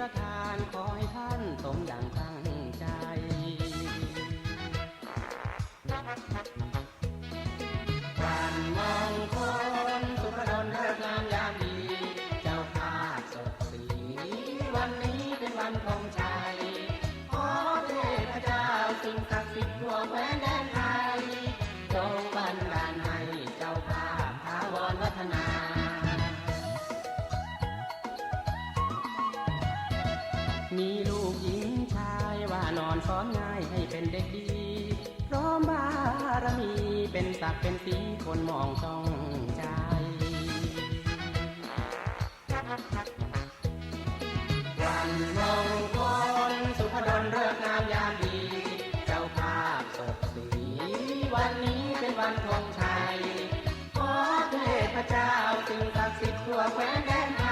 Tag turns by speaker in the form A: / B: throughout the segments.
A: ประทานขอ มีลูกหญิงชายว่านอนสอนง่ายให้เป็นเด็กดีพร้อมบารมีเป็นศักดิ์เป็นสีคนมองต้องใจวันมงคลสุภดลเลิกงามยามดี เจ้าภาพสดสี วันนี้เป็นวันธงชัยขอเทพเจ้าสิ่งศักดิ์สิทธิ์ทั่วแคว้นแดนไทย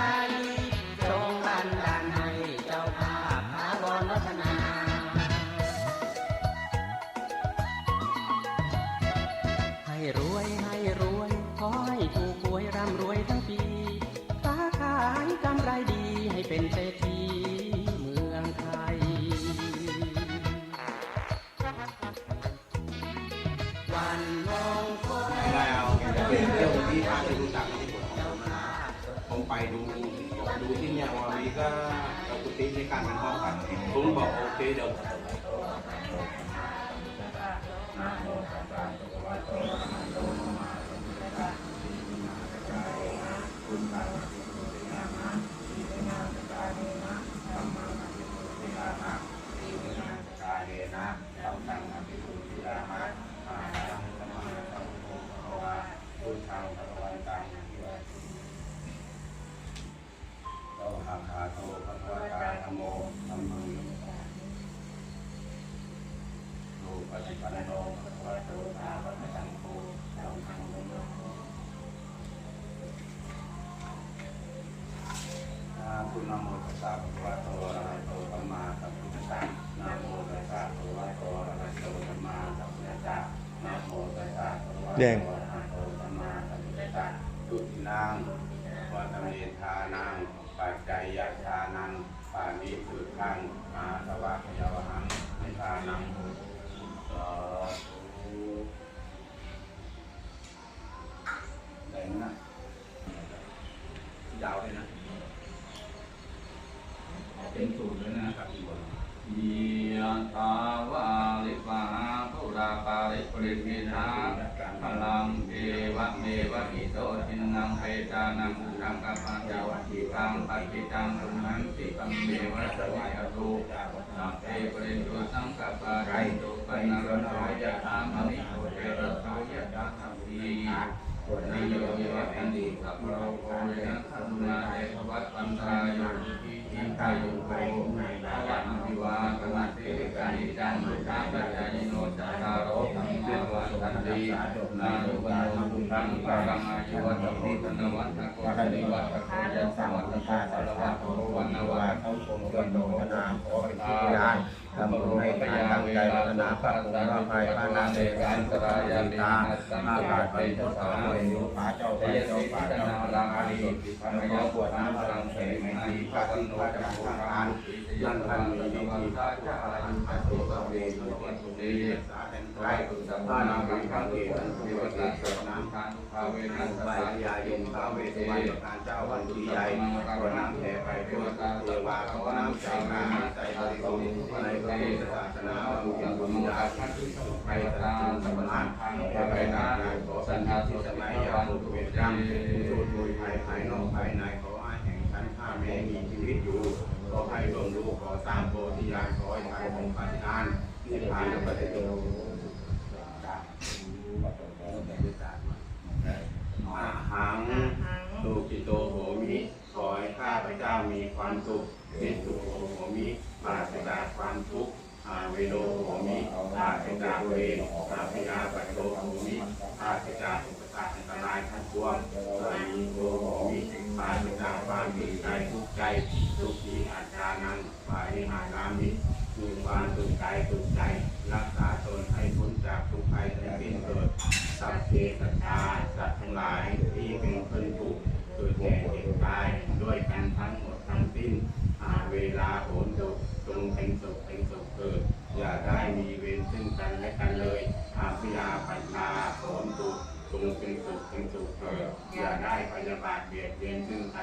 A: ดี๋ยวเดี๋
B: ยวที่พาไปรู้จักที่ผมผมไปดูดูที่เนี่ยวันนี้ก็กับกุฏิในการเป็นห้องกันผมบอกโอเคเดี๋ยว โตอะระหะโตสัมมาสัมพุทธัสสะนะโมตัสสะภะคะวะโตอะระหะโตสัมมาสัมพุทธัสสะนะโมตัสสะภะคะวะโตอะระหะโตสัมมาสัมพุทธัสสะดุตินางวัตเมธานังปัจจัยยชานังปานิสุทัง ติ
C: โตทินังเปตานังอุรังกัปปัญญาวัติตังปฏิตังสุนันติปัมเมวะสวิยตุสัพเพปริตุสังกัปปะไรตุปนังโนยะธามณิโกเตระโสยะธาสัมปีนิโยยะอันติสัพพะโกยะขันนาเอวัตปันตรายโยทิทิกายุโกภวันติวากนัตติกานิจังมุตาปัจจายโนจัตตารโอธรรมวัฏันตินารุปโน ทุตังปะรังอายุวัตถิตนวัตตะโกสนิวัตตะโกยัสสวัตตะสารวัตโกวันนวัต
B: เขาชมกันโนพนาขอเป็นที่ได้ทำบุญให้ทานตั้งใจพัฒนาพระองค์พระภัยพระนางเอกอันตรายาตาอาบาดเป็นเจ้าสาวเวยยุผาเจ้าไปเจ้าป่าเจ้าป่าอาลีพระยาบวชน้ำพลังเสกไม่ดีพระติโนจะทางการนั่นท่านมีดีที่พระเจ้าอรหันต์พระโสดเวทุติสุเดสาเป็น ไตรพระนางเป็นพระเกศเทวดาเสน้ำทานพระเวนัสสายาย็นพระเวสวรรณการเจ้าวันทีใหญ่กระน้ำแผ่ไปเทวดาเทวาขาน้ำใจมาใจบริสุทธิ์ในพระพุทธศาสนาบุญบุญญาท่านที่สุขไปตามสมณะแผ่ไปนาขอสันทาสุเตสมัยยามทุเวทังสูตรโดยภายภายนอกภายในขอให้แห่งชั้นข้าแม้มีชีวิตอยู่ขอให้ร่วมรู้ขอสางโพธิญาณขอให้ทานของปฏิทานนิพพานและปฏิโยอาหังสุกิโตโหมิขอให้ข้าพเจ้ามีความสุขเป็นสุขโหมิปราศจากความทุกข์ อาเวโลโหมิปราศจาเวอาพยาปัตโตโหมิปราศจากอุปสรรคอันตรายทั้งปวงอามีโกโหมิปราศจาความมีใจทุกใจทุกทีอัตตานังปาริหารามิมีความสุขกายสุขใจ รักษาตนให้พ้นจากทุกภัยทั้งสิ้นเกิดสัพเพสัตตาสัตว์ทั้งหลายเ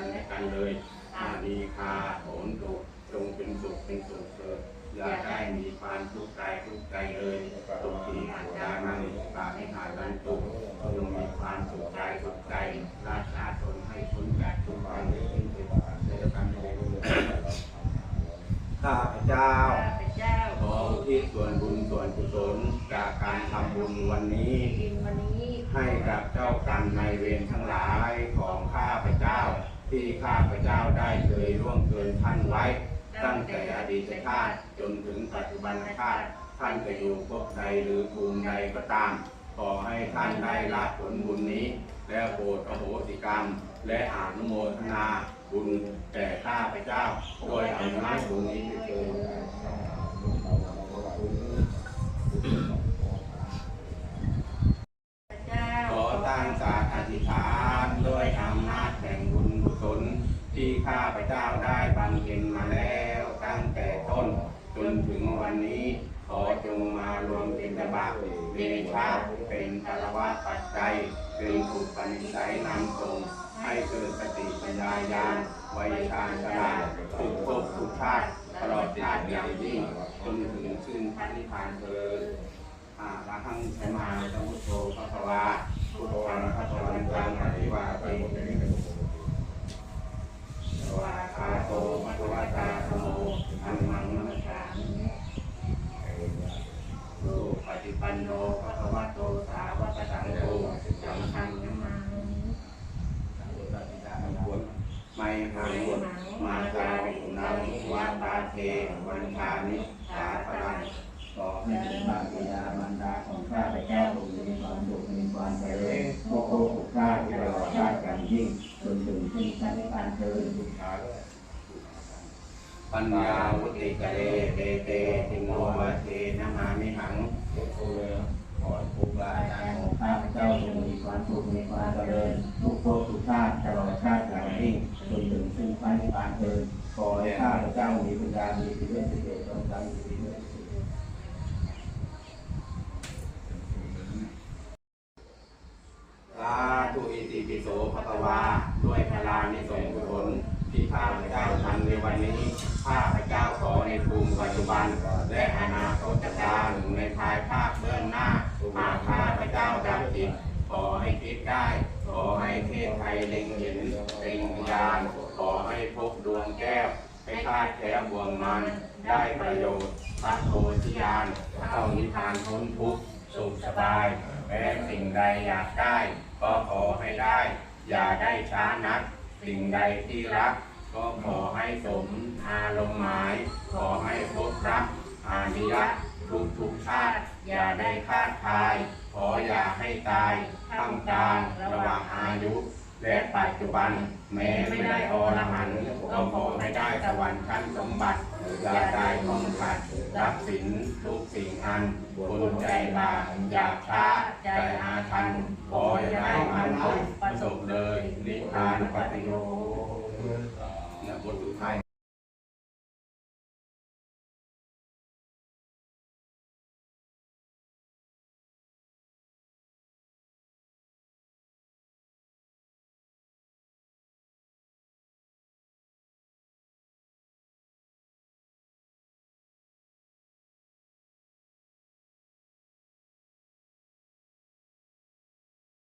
B: และกันเลยอาดีคาโหนตุจงเป็นสุขเป็นสุขเกิดอย่าได้มีความทุกข์กายทุกข์ใจเลยทุกทีอัตตานังปาให้หารันตุจงมีความสุขกายสุขใจรักษาตนให้พ้นจากทุกข์ภัยในที่สุดในการในข้าพเจ้า
D: ข้าพเจ้า
B: ขออุทิศส่วนบุญส่วนกุศลจากการทำบุญวันนี้
D: กินวันนี้
B: ให้กับเจ้ากรรมนายเวรทั้งหลายของข้าพเจ้า ที่ข้าพเจ้าได้เคยร่วงเกินท่านไว้ ตั้งแต่อดีตชาติจนถึงปัจจุบันชาติท่านจะอยู่ภพใดหรือภูมิใดก็ตาม ขอให้ท่านได้รับผลบุญนี้ และโปรดอโหสิกรรม และอนุโมทนาบุญแก่ข้าพเจ้าโดยอำนาจบุญนี้เถิด
D: ข้าพเจ้า
B: ได้บำเพ็ญมาแล้วตั้งแต่ต้น จนถึงวันนี้ ขอจงมารวมเป็นตบะเดชาเป็นคารวะปัจจัยเป็นสุปนิสัยนำส่งให้เกิดสติปัญญาญาณไวยชาญฉลาดทุกภพทุกชาติตลอดชาติอย่างยิ่งจนถึงซึ่งพระนิพพานเถิดอาระหังสมมาสัมพุทโธพระวาพุทธังพระวันตังอภิวาเทส วาคาโตมัตวาตาธโมอัมมังนัมสามิสุปฏิปันโนพระวะโตสาวกสังโฆสังฆังนัมมาไม่หังมาจาวินังวาตาเทวันชานิสาพลังขอให้เป็นบาปิดามันดาของข้าพเจ้ามีความสุขมีความเจริญโม ยิ่งจนถึงที่สันนิพานเธอปัญญาวุติกะเลเตเตติโมวะเทนะมามิหังขอครูบาอาจารย์ของข้าพเจ้าจงมีความสุขมีความเจริญทุกภพทุกชาติตลอดชาติกันยิ่งจนถึงซึ่งสันนิพานเธอขอให้ข้าพเจ้ามีปัญญามีสิทธิเดชต้องการมีสิทธิเดช สาธุอิติปิโสภะคะวา ด้วยพลานิสงส์กุศลที่ข้าพเจ้าทำในวันนี้ ข้าพเจ้าขอในภูมิปัจจุบัน และอนาคตการในภายภาคเบื้องหน้าหากข้าพเจ้าดับจิตขอให้คิดได้ ขอให้เทศไทยเล็งเห็นเป็นญาณขอให้พบดวงแก้วให้คาดแคล้วบ่วงมัน ได้ประโยชน์พระโพธิญาณเข้านิพพานพ้นทุกข์สุขสบายแม้สิ่งใดอยากได้ ก็ขอให้ได้ อย่าได้ช้านัก สิ่งใดที่รัก ก็ขอให้สมอารมณ์หมาย ขอให้พบรักอานิยะ ทุกทุกชาติ อย่าได้คาดคาย ขออย่าให้ตายท่ามกลางระหว่างอายุ และปัจจุบัน แม้ไม่ได้อรหันต์ก็ขอให้ได้สวรรค์ชั้นสมบัติอย่าได้ของขัดรับสินทุกสิ่งอันคนใจบาปอยากช้าใจอาทันขออย่าได้มันพบประสบเลยนิพพานปฏิโย